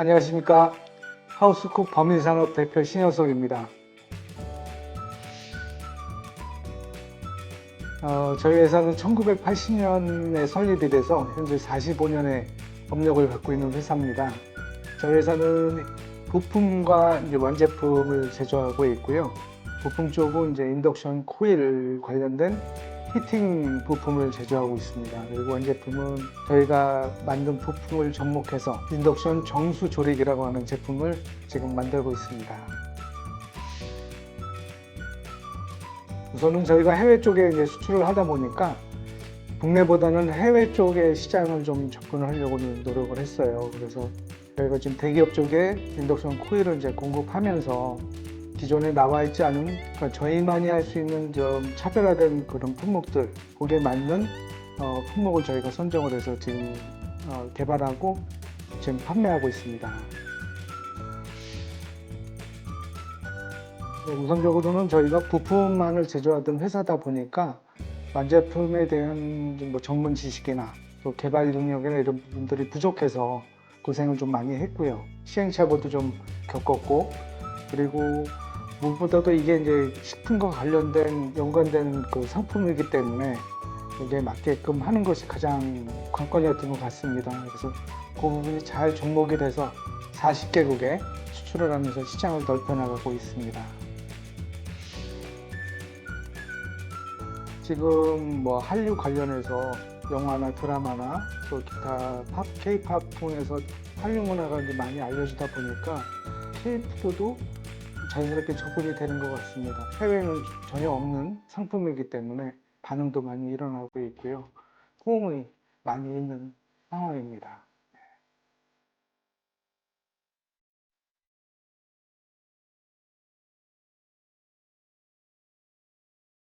안녕하십니까. 하우스쿡 범인산업 대표 신효석입니다. 어, 저희 회사는 1980년에 설립이 돼서 현재 45년의 업력을 갖고 있는 회사입니다. 저희 회사는 부품과 이제 완제품을 제조하고 있고요. 부품 쪽은 이제 인덕션 코일 관련된 히팅 부품을 제조하고 있습니다. 그리고 완제품은 저희가 만든 부품을 접목해서 인덕션 정수 조리기라고 하는 제품을 지금 만들고 있습니다. 우선은 저희가 해외 쪽에 이제 수출을 하다 보니까 국내보다는 해외 쪽의 시장을 좀 접근을 하려고 노력을 했어요. 그래서 저희가 지금 대기업 쪽에 인덕션 코일을 이제 공급하면서 기존에 나와 있지 않은 그러니까 저희만이 할 수 있는 좀 차별화된 그런 품목들 거기에 맞는 어, 품목을 저희가 선정을 해서 지금 어, 개발하고 지금 판매하고 있습니다. 네, 우선적으로는 저희가 부품만을 제조하던 회사다 보니까 완제품에 대한 뭐 전문 지식이나 또 개발 능력이나 이런 부분들이 부족해서 고생을 좀 많이 했고요. 시행착오도 좀 겪었고 그리고 무엇보다도 이게 이제 식품과 관련된 연관된 그 상품이기 때문에 이게 맞게끔 하는 것이 가장 관건이었던 것 같습니다. 그래서 그 부분이 잘 접목이 돼서 40개국에 수출을 하면서 시장을 넓혀나가고 있습니다. 지금 뭐 한류 관련해서 영화나 드라마나 또 기타 팝, K-팝 통해서 한류 문화가 많이 알려지다 보니까 K-푸드도 자연스럽게 접근이 되는 것 같습니다. 해외에는 전혀 없는 상품이기 때문에 반응도 많이 일어나고 있고요. 호응이 많이 있는 상황입니다.